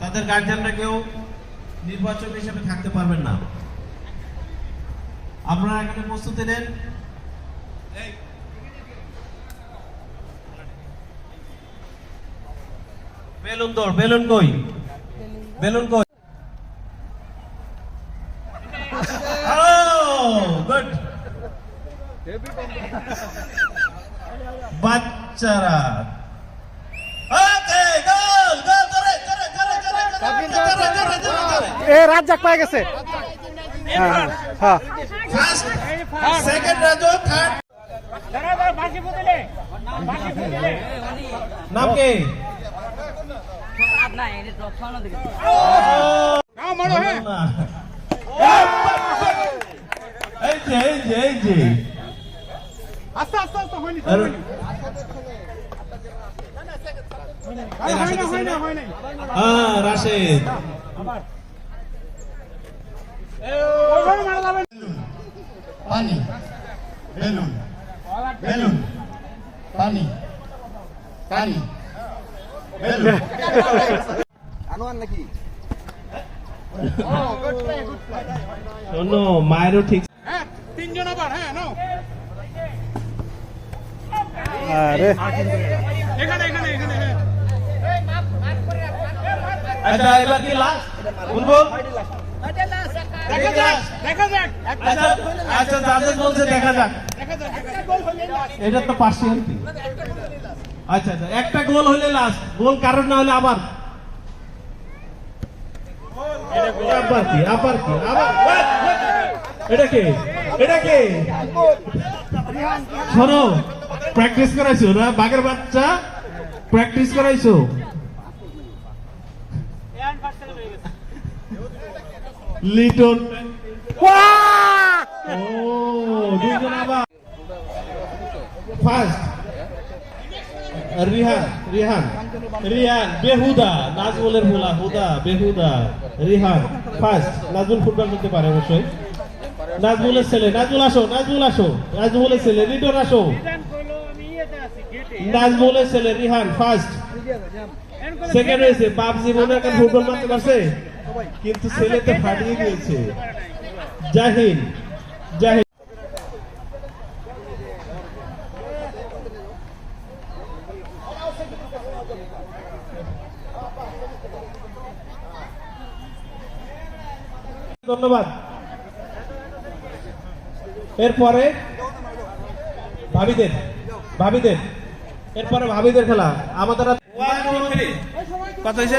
তাদের গার্জিয়ানরা কেউ নির্বাচক হিসেবে থাকতে পারবেন না। আপনারা এখানে প্রস্তুতি নেন। বেলুন দৌড় বেলুন কই? বেলুন কই? বাচ্চারা রাজ্জাক পায়ে গেছে। হ্যাঁ হ্যাঁ, হ্যাঁ। নাম কে? রাশেদ। পানি বেলুন বেলুন পানি পানি বেলুন। শোনো মায়েরও ঠিক হ্যাঁ তিনজন আবার হ্যাঁ নাও। আরে। এখানে এখানে এখানে হ্যাঁ। আচ্ছা এবার কি লাস্ট বলব দেখা যাক দেখা যাক। আচ্ছা যাদের বলছে দেখা যাক। একটা গোল হলে এটা তো পার্সিয়ালিটি আচ্ছা আচ্ছা একটা গোল হলে লাস্ট গোল কারণ না হলে আবার। আবার কি আবার কি আবার এটা কে? এটা কে? শোনো প্র্যাকটিস করাইছো না? বাঘের বাচ্চা? প্র্যাকটিস করাইছো? লিটন। ও দুইজন আবার। ফার্স্ট রিহান রিহান রিহান বেহুদা নাজমুলের ভোলা হুদা বেহুদা রিহান। ফার্স্ট নাজমুল ফুটবল করতে পারে অবশ্যই। নাজমুলের ছেলে নাজমুল আসো নাজমুল আসো নাজমুলের ছেলে লিটন আসো। নাজমুলের ছেলে রিহান ফার্স্ট সেকেন্ড হয়েছে বাপ জীবনে এখন ফুটবল মারতে পারছে কিন্তু ছেলে তো ফাটিয়ে দিয়েছে। জাহিন জাহিন ধন্যবাদ। এরপরে ভাবিদের ভাবিদের। এরপরে ভাবিদের খেলা। আমাদের কত হয়েছে।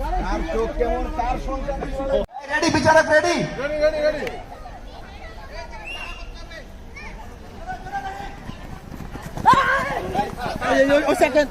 তার চোখ কেমন তার সন্তান রেডি বিচারক ready ready ready ready Oh, second.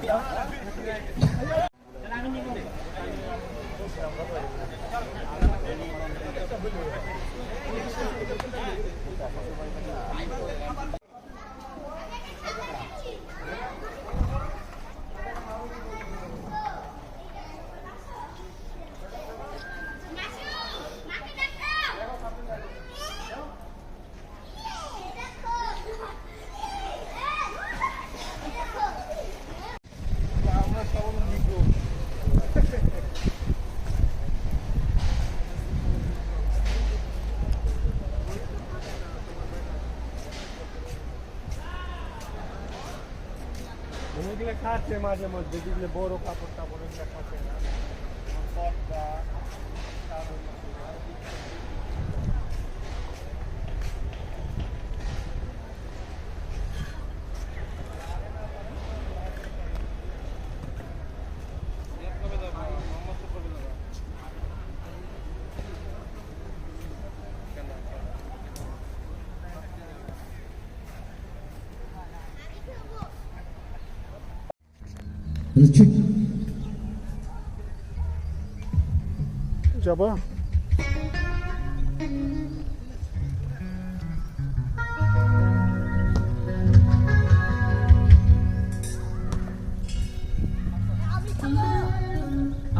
খাচ্ছে মাঝে মধ্যে যেগুলো বড় কাপড় টাপড় দেখাচ্ছে খাচ্ছে না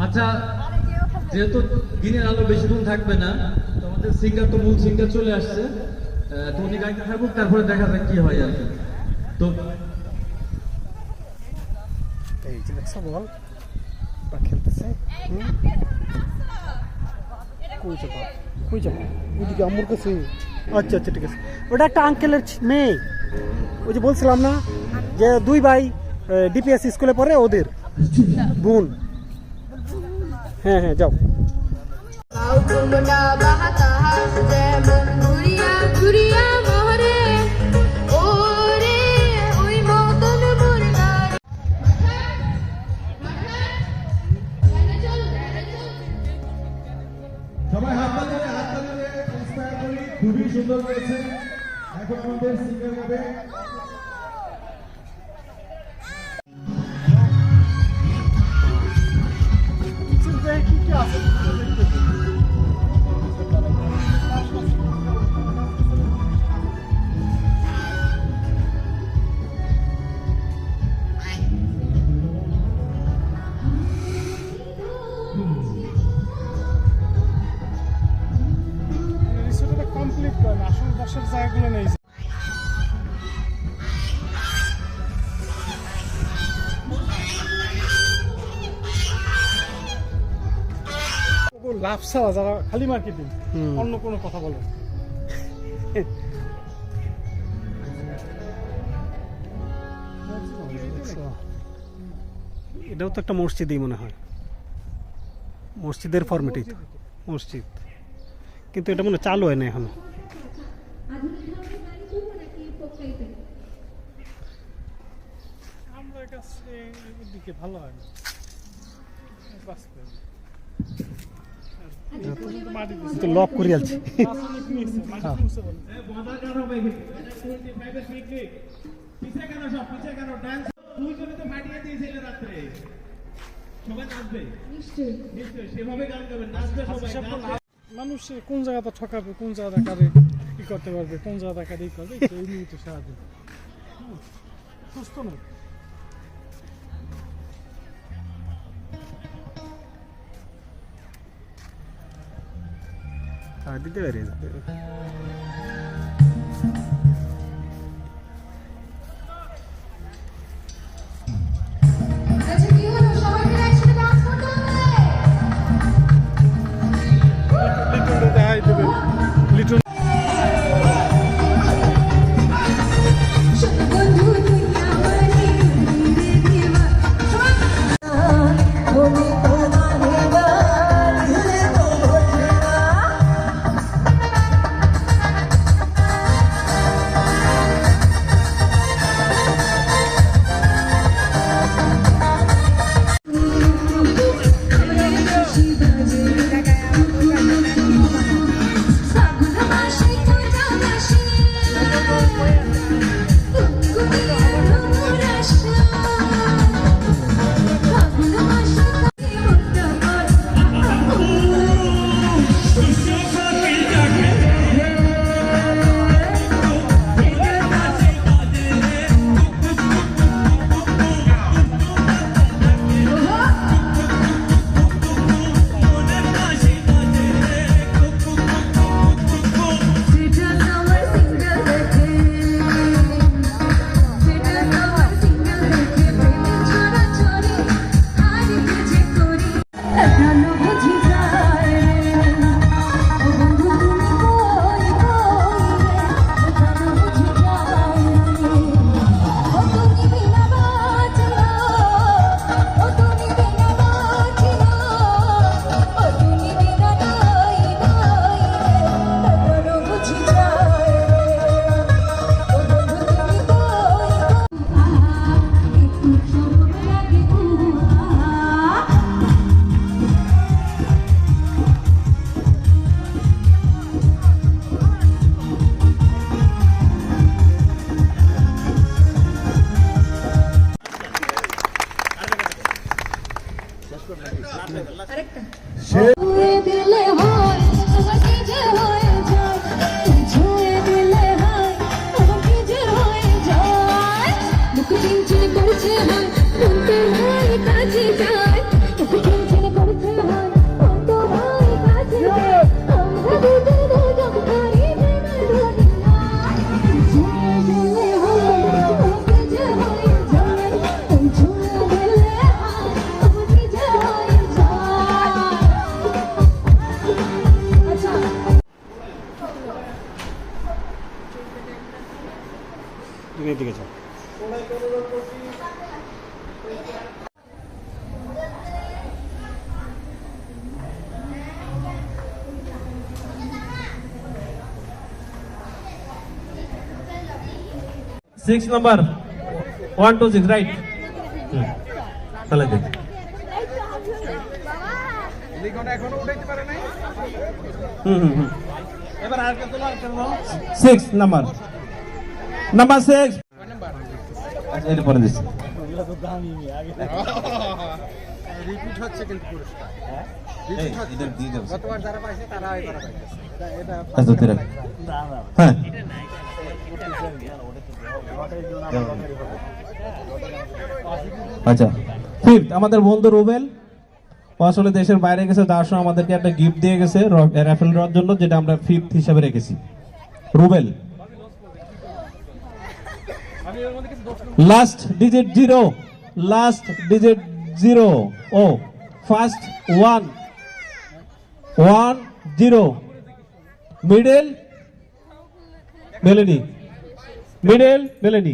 আচ্ছা যেহেতু দিনের আলো বেশিক্ষণ থাকবে না তোমাদের সিঙ্গার তো মূল সিঙ্গার চলে আসছে। আহ, তো উনি গাইতে থাকুক তারপরে দেখা যাক কি হয় আর কি। তো দেখছো বল বা খেলতেছে হুম? কই যাবা কই যাবা ওইদিকে আমার কাছে আচ্ছা আচ্ছা ঠিক আছে ওটা একটা আঙ্কেলের ছি- মেয়ে ওই যে বলছিলাম না যে দুই ভাই ডিপিএস স্কুলে পড়ে ওদের বোন হ্যাঁ হ্যাঁ যাও কুমড়া বাতাস যেমন ঘুরিয়া ঘুরিয়া খুবই সুন্দর হয়েছে এখন আমাদের সিঙ্গার গাবে কি কি আছে কমপ্লিট বসার জায়গাগুলো নেই। লাভ ছাড়া যারা খালি মার্কেটিং অন্য কোনো কথা বলে। এটাও তো একটা মসজিদই মনে হয়। মসজিদের ফর্মেটই তো। মসজিদ। কিন্তু এটা মনে চালু হয় না এখনও। কাছে দিকে ভালো হয় না। তো লক করে আলছি গান গাবেন নাচবে সবাই নাচবে। মানুষ কোন জায়গাটা ঠকাবে কোন জায়গাটা কারে কি করতে পারবে কোন জায়গাটা কারে ই করবে এই নিয়ে তো সারাদিন। সুস্থ নয় দিতে পারি six number one two six right তাহলে দেখ। হুম হুম হুম। এবার আর কত সিক্স নাম্বার নাম্বার সিক্স এটা পরে দিচ্ছি। রিপিট হচ্ছে কিন্তু পুরস্কার। গতবার যারা পাইছে তারা পাইছে। আচ্ছা তেরা হ্যাঁ। আচ্ছা। ফিফথ, আমাদের বন্ধু রুবেল। ও আসলে দেশের বাইরে গেছে, তার সময় আমাদেরকে একটা গিফট দিয়ে গেছে র্যাফেল দেওয়ার জন্য, যেটা আমরা ফিফথ হিসাবে রেখেছি। Rubel. Last digit zero last digit zero ও first one one zero middle মেলেনি মিডল মেলেনি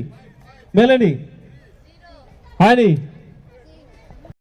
মেলেনি হয়নি